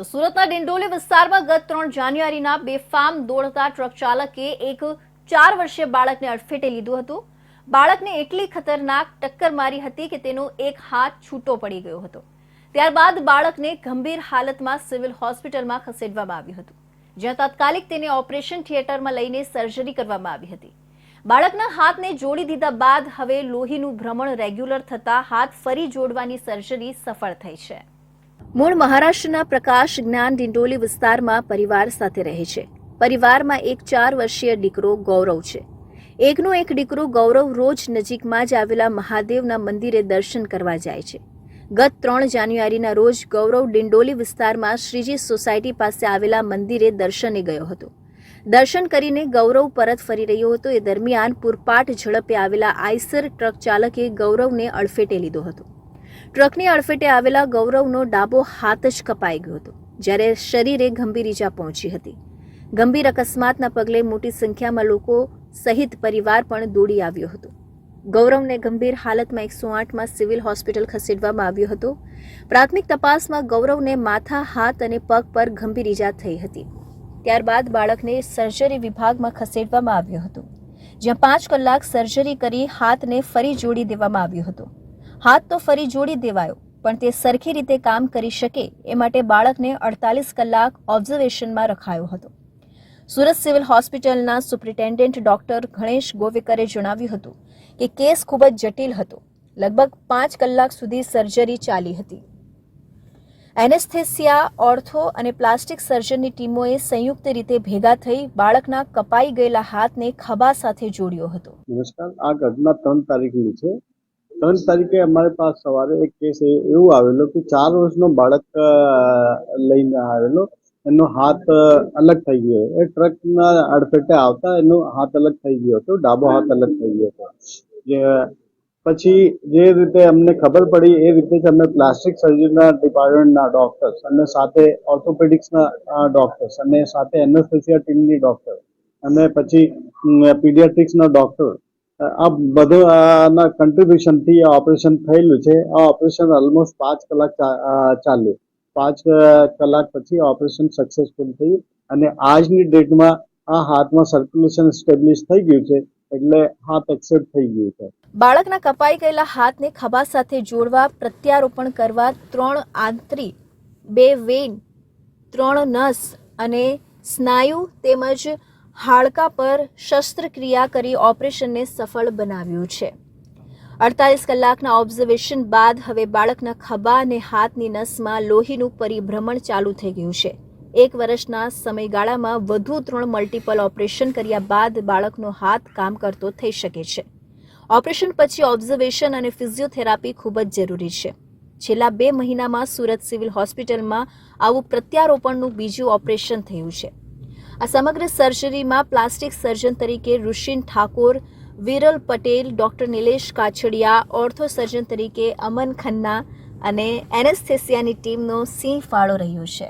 તો સુરતના ડિંડોલી વિસ્તારમાં ગત ત્રણ જાન્યુઆરીના બેફામ દોડતા ટ્રક ચાલકે એક ચાર વર્ષીય બાળકને અડફેટે લીધું હતું. બાળકને એટલી ખતરનાક ટક્કર મારી હતી કે તેનો એક હાથ છૂટો પડી ગયો હતો. ત્યારબાદ બાળકને ગંભીર હાલતમાં સિવિલ હોસ્પિટલમાં ખસેડવામાં આવ્યું હતું. જ્યાં તાત્કાલિક તેને ઓપરેશન થિયેટરમાં લઈને સર્જરી કરવામાં આવી હતી. બાળકના હાથને જોડી દીધા બાદ હવે લોહીનું ભ્રમણ રેગ્યુલર થતા હાથ ફરી જોડવાની સર્જરી સફળ થઈ છે. મૂળ મહારાષ્ટ્રના પ્રકાશ જ્ઞાન ડિંડોલી વિસ્તારમાં પરિવાર સાથે રહે છે. પરિવારમાં એક ચાર વર્ષીય દીકરો ગૌરવ છે. એકનો એક દીકરો ગૌરવ રોજ નજીકમાં જ આવેલા મહાદેવના મંદિરે દર્શન કરવા જાય છે. ગત ત્રણ જાન્યુઆરીના રોજ ગૌરવ ડિંડોલી વિસ્તારમાં શ્રીજી સોસાયટી પાસે આવેલા મંદિરે દર્શને ગયો હતો. દર્શન કરીને ગૌરવ પરત ફરી રહ્યો હતો. એ દરમિયાન પૂરપાટ ઝડપે આવેલા આઈસર ટ્રક ચાલકે ગૌરવને અડફેટે લીધો હતો. ટ્રકની અડફેટે આવેલા ગૌરવનો ડાબો હાથ જ કપાઈ ગયો હતો, જ્યારે શરીરે ગંભીર ઈજા પહોંચી હતી. ગંભીર અકસ્માતના પગલે મોટી સંખ્યામાં લોકો સહિત પરિવાર પણ દોડી આવ્યો હતો. ગૌરવને ગંભીર હાલતમાં એકસો આઠમાં સિવિલ હોસ્પિટલ ખસેડવામાં આવ્યો હતો. પ્રાથમિક તપાસમાં ગૌરવને માથા, હાથ અને પગ પર ગંભીર ઈજા થઈ હતી. ત્યારબાદ બાળકને સર્જરી વિભાગમાં ખસેડવામાં આવ્યો હતો, જ્યાં પાંચ કલાક સર્જરી કરી હાથને ફરી જોડી દેવામાં આવ્યો હતો. હાથ તો ફરી જોડી દેવાયો, પણ તે સરખી રીતે કામ કરી શકે એ માટે બાળકને અડતાલીસ કલાક ઓબ્ઝર્વેશનમાં રખાયો હતો. સુરત સિવિલ હોસ્પિટલના સુપ્રિન્ટેન્ડન્ટ ડોક્ટર ગણેશ ગોવેકરે જણાવ્યું હતું કે કેસ ખૂબ જ જટિલ હતો. લગભગ પાંચ કલાક સુધી સર્જરી ચાલી હતી. એનેસ્થેસિયા, ઓર્થો અને પ્લાસ્ટિક સર્જનની ટીમોએ સંયુક્ત રીતે ભેગા થઈ બાળકના કપાઈ ગયેલા હાથને ખભા સાથે જોડ્યો હતો. નમસ્કાર. આ ઘટના ત્રણ તારીખની છે. ત્રણ તારીખે અમારી પાસે સવારે એક કેસ એવું આવેલો કે ચાર વર્ષનો બાળક લઈને આવેલો. એનો હાથ અલગ થઈ ગયો. એ ટ્રકના અડફેટે આવતા એનો હાથ અલગ થઈ ગયો હતો, ડાબો હાથ અલગ થઈ ગયો હતો. જે, પછી જે રીતે અમને ખબર પડી, એ રીતે જ અમે પ્લાસ્ટિક સર્જરીના ડિપાર્ટમેન્ટના ડોક્ટર્સ અને સાથે ઓર્થોપેડિક્સના ડોક્ટર્સ અને સાથે એનેસ્થેસિયા ટીમની ડોક્ટર અને પછી પીડિયાટ્રિક્સના ડોક્ટર આ બધું આના કન્ટ્રીબ્યુશનથી આ ઓપરેશન થયેલું છે. આ ઓપરેશન ઓલમોસ્ટ પાંચ કલાક ચાલ્યું. પાંચ કલાક પછી ઓપરેશન સક્સેસફુલ થયું અને આજની ડેટમાં આ હાથમાં સર્ક્યુલેશન સ્ટેબ્લિશ થઈ ગયું છે એટલે હાથ એક્સેપ્ટ થઈ ગયું છે. બાળકના કપાઈ ગયેલા હાથને ખભા સાથે જોડવા, પ્રત્યારોપણ કરવા ત્રણ આંતરી, બે વેન, ત્રણ નસ અને સ્નાયુ તેમજ હાડકા પર શસ્ત્રક્રિયા કરી ઓપરેશનને સફળ બનાવ્યું છે. અડતાલીસ કલાકના ઓબ્ઝર્વેશન બાદ હવે બાળકના ખભા અને હાથની નસમાં લોહીનું પરિભ્રમણ ચાલુ થઈ ગયું છે. એક વર્ષના સમયગાળામાં વધુ ત્રણ મલ્ટિપલ ઓપરેશન કર્યા બાદ બાળકનો હાથ કામ કરતો થઈ શકે છે. ઓપરેશન પછી ઓબ્ઝર્વેશન અને ફિઝિયોથેરાપી ખૂબ જ જરૂરી છે. છેલ્લા બે મહિનામાં સુરત સિવિલ હોસ્પિટલમાં આવું પ્રત્યારોપણનું બીજું ઓપરેશન થયું છે. આ સમગ્ર સર્જરીમાં પ્લાસ્ટિક સર્જન તરીકે Rishin Thakor, Viral Patel, doctor Nilesh Kachhadiya, ortho surgeon તરીકે અમન ખન્ના અને એનેસ્થેસિયાની ટીમનો સિંહ ફાળો રહ્યો છે.